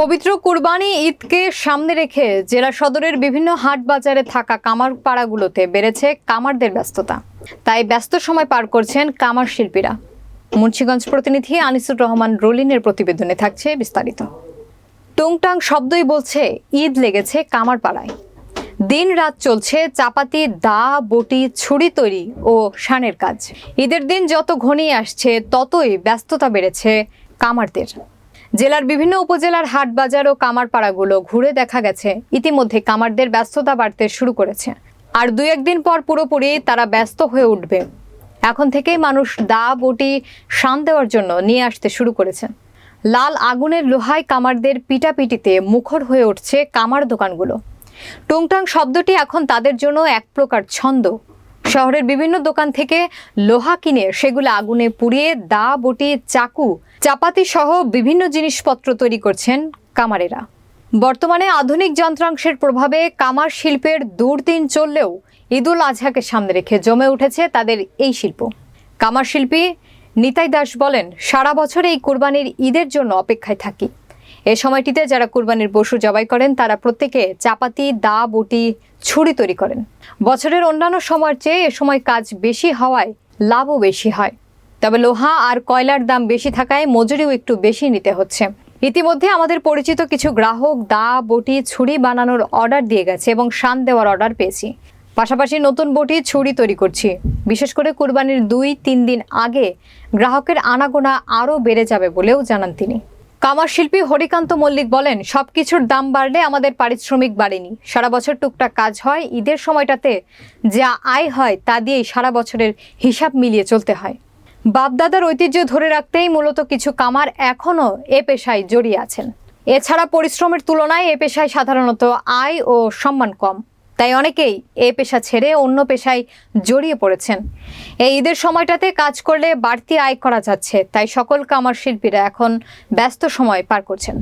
পবিত্র কুরবানি ঈদকে সামনে রেখে জেলা সদরের বিভিন্ন হাট বাজারে থাকা কামার পাড়াগুলোতে বেড়েছে কামারদের ব্যস্ততা। তাই ব্যস্ত সময় পার করছেন কামার শিল্পীরা। মুন্সিগঞ্জ প্রতিনিধি আনিসুর রহমান রলিনের প্রতিবেদনে থাকছে বিস্তারিত। টুংটাং শব্দই বলছে, ঈদ লেগেছে কামার পাড়ায় দিন রাত চলছে চাপাতি, দা, বটি, ছুরি তৈরি ও শানের কাজ। ঈদের দিন যত ঘনিয়ে আসছে, ততই ব্যস্ততা বেড়েছে কামারদের। জেলার বিভিন্ন উপজেলার হাট বাজার ও কামারপাড়াগুলো ঘুরে দেখা গেছে। ইতিমধ্যে কামারদের ব্যস্ততা বাড়তে শুরু করেছে। আর দু একদিন পর পুরোপুরি তারা ব্যস্ত হয়ে উঠবে। এখন থেকেই মানুষ দা, বটি, শান দেওয়ার জন্য নিয়ে আসতে শুরু করেছেন লাল আগুনের লোহায় কামারদের পিটাপিটিতে মুখর হয়ে উঠছে কামার দোকানগুলো। টুংটাং শব্দটি এখন তাদের জন্য এক প্রকার ছন্দ। শহরের বিভিন্ন দোকান থেকে লোহা কিনে সেগুলো আগুনে পুড়িয়ে দা, বটি, চাকু, চাপাতি সহ বিভিন্ন জিনিসপত্র তৈরি করছেন কামারেরা। বর্তমানে আধুনিক যন্ত্রাংশের প্রভাবে কামার শিল্পের দুর্দিন চললেও ঈদুল আজহাকে সামনে রেখে জমে উঠেছে তাদের এই শিল্প। কামার শিল্পী নিতাই দাস বলেন, সারা বছর এই কুরবানির ঈদের জন্য অপেক্ষায় থাকি। এ সময়টিতে যারা কুরবানির পশু জবাই করেন, তারা প্রত্যেকে চাপাতি, দা, বটি, ছুরি তৈরি করেন। বছরের অন্যান্য সময়ের চেয়ে এ সময় কাজ বেশি হওয়ায় লাভও বেশি হয়। তবে লোহা আর কয়লার দাম বেশি থাকায় মজুরিও একটু বেশি নিতে হচ্ছে। ইতিমধ্যে আমাদের পরিচিত কিছু গ্রাহক দা, বটি, ছুরি বানানোর অর্ডার দিয়ে গেছে এবং শান দেওয়ার অর্ডার পেয়েছি। পাশাপাশি নতুন বটি, ছুরি তৈরি করছি। বিশেষ করে কুরবানির দুই, তিন দিন আগে গ্রাহকের আনাগোনা আরও বেড়ে যাবে বলেও জানান তিনি। কামার শিল্পী হরিকান্ত মল্লিক বলেন, সবকিছুর দাম বাড়লে আমাদের পারিশ্রমিক বাড়েনি। সারা বছর টুকটাক কাজ হয়, ঈদের সময়টাতে যা আয় হয় তা দিয়েই সারা বছরের হিসাব মিলিয়ে চলতে হয়। বাপদাদার ঐতিহ্য ধরে রাখতেই মূলত কিছু কামার এখনও এ পেশায় জড়িয়ে আছেন। এছাড়া পরিশ্রমের তুলনায় এ পেশায় সাধারণত আয় ও সম্মান কম। তাই অনেকেই এ পেশা ছেড়ে অন্য পেশায় জড়িয়ে পড়েছেন। এই ঈদের সময়টাতে কাজ করলে বাড়তি আয় করা যাচ্ছে, তাই সকল কামার শিল্পীরা এখন ব্যস্ত সময় পার করছেন।